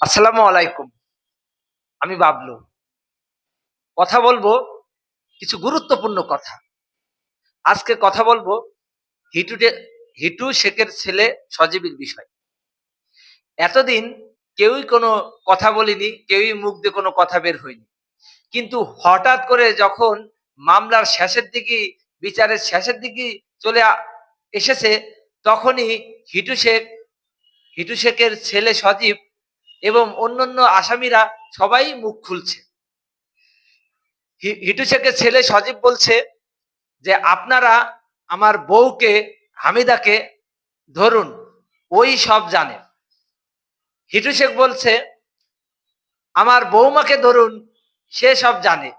আসসালামু আলাইকুম। আমি বাবলু। কথা বলব কিছু গুরুত্বপূর্ণ কথা। আজকে কথা বলব হিটুটে হিটু শেখের ছেলে সজীবীর বিষয়। এতদিন কেউই কোনো কথা বলিনি, কেউই মুখ দিয়ে কোনো কথা বের হয়নি। কিন্তু হঠাৎ করে যখন মামলার শেষের দিকে বিচারের শেষের দিকে চলে এসেছে, তখনই হিটু শেখ, হিটু শেখের ছেলে সজীব এবং অন্যান্য আসামিরা সবাই মুখ খুলছে। হিটু শেখের ছেলে সজীব বলছে যে, আপনারা আমার বউকে, হামিদাকে ধরুন, ওই সব জানে। হিটু শেখ বলছে, আমার বৌমাকে ধরুন, সে সব জানে।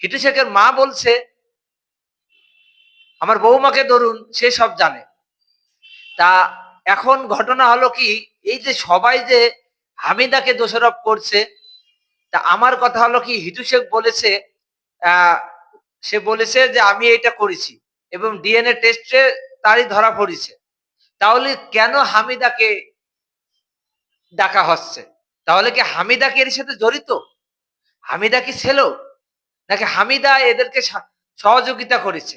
হিটু শেখের মা বলছে, আমার বৌমাকে ধরুন, সে সব জানে। তা এখন ঘটনা হলো কি, এই যে সবাই যে হামিদাকে দোষারোপ করছে। তা আমার কথা হলো কি, হিটু শেখ বলেছে সে বলেছে যে আমি এটা করেছি এবং ডিএনএ টেস্টে তারই ধরা পড়েছে। তাহলে কেন হামিদাকে ডাকা হচ্ছে? তাহলে কি হামিদা কি এর সাথে জড়িত? হামিদা কি ছিল? নাকি হামিদা এদেরকে সহযোগিতা করেছে?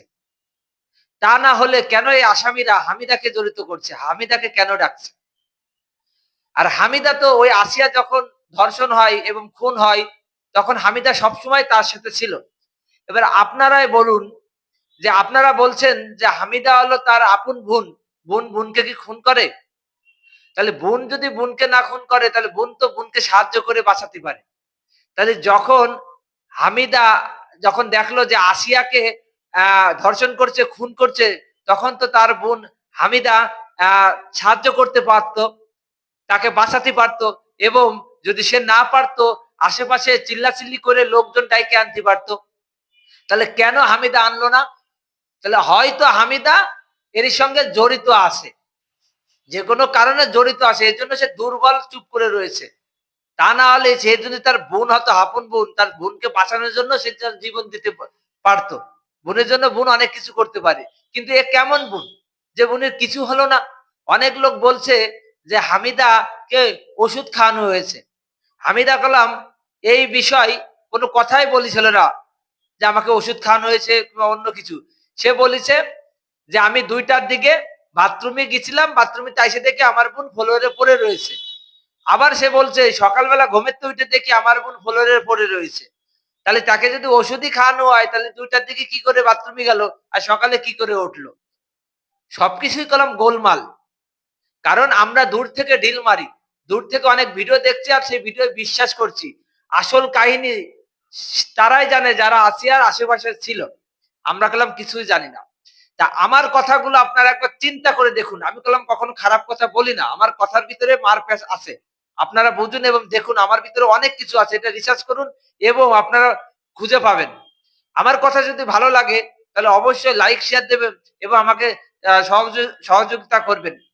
তা না হলে কেন এই আসামিরা হামিদাকে জড়িত করছে? হামিদাকে কেন ডাকছে? আর হামিদা তো ওই আসিয়া যখন ধর্ষণ হয় এবং খুন হয়, তখন হামিদা সবসময় তার সাথে ছিল। এবার আপনারাই বলুন যে আপনারা বলছেন যে হামিদা হলো তার আপন বোন। বোন বোনকে কি খুন করে? তাহলে বোন যদি বোনকে না খুন করে, তাহলে বোন তো বোনকে সাহায্য করে বাঁচাতে পারে। তাহলে যখন হামিদা যখন দেখল যে আসিয়াকে ধর্ষণ করছে, খুন করছে, তখন তো তার বোন হামিদা সাহায্য করতে পারতো। তাকে বাঁচাতে পারতো এবং যদি সে না পারতো, আশেপাশে চিল্লাচিল্লি করে লোকজন ডাইকে আনতে পারতো। তাহলে কেন হামিদা আনলো না? তাহলে হয়তো হামিদা এর সঙ্গে জড়িত আছে। যে কোনো কারণে জড়িত আছে এই জন্য সে দুর্বল চুপ করে রয়েছে। তা না হলে সে যদি তার বোন হতো, আপন বোন, তার বোনকে বাঁচানোর জন্য সে তার জীবন দিতে পারতো। বোনের জন্য বোন অনেক কিছু করতে পারে। কিন্তু এ কেমন বোন? যে বোনের কিছু হলো না। অনেক লোক বলছে যে হামিদা কে ওষুধ খাওয়ানো হয়েছে। হামিদা কালাম এই বিষয় কোনো কথাই বলেছিল না যে আমাকে ওষুধ খাওয়ানো হয়েছে কিংবা অন্য কিছু। সে বলেছে যে, আমি দুইটার দিকে বাথরুমে গেছিলাম, বাথরুমে তাইসে দেখে আমার বোন ফ্লোরে পড়ে রয়েছে। আবার সে বলছে, সকালবেলা ঘুমের তো উঠে দেখি আমার বোন ফ্লোরে পড়ে রয়েছে। তাহলে তাকে যদি ওষুধই খাওয়ানো হয়, তাহলে দুইটার দিকে কি করে বাথরুমে গেল আর সকালে কি করে উঠল? সবকিছুই কলম গোলমাল। কারণ আমরা দূর থেকে ডিল মারি, দূর থেকে অনেক ভিডিও দেখছি আর সেই ভিডিও বিশ্বাস করছি। আসল কাহিনী তারাই জানে যারা আসিয়ার আশেপাশে ছিল। আমরা কলাম কিছুই জানি না। তা আমার কথাগুলো আপনারা একবার চিন্তা করে দেখুন। আমি কলাম কখনো খারাপ কথা বলি না। আমার কথার ভিতরে মার মারপ্যাচ আছে। আপনারা বুঝুন এবং দেখুন, আমার ভিতরে অনেক কিছু আছে। এটা রিসার্চ করুন এবং আপনারা খুঁজে পাবেন। আমার কথা যদি ভালো লাগে, তাহলে অবশ্যই লাইক শেয়ার দেবেন এবং আমাকে সহযোগিতা করবেন।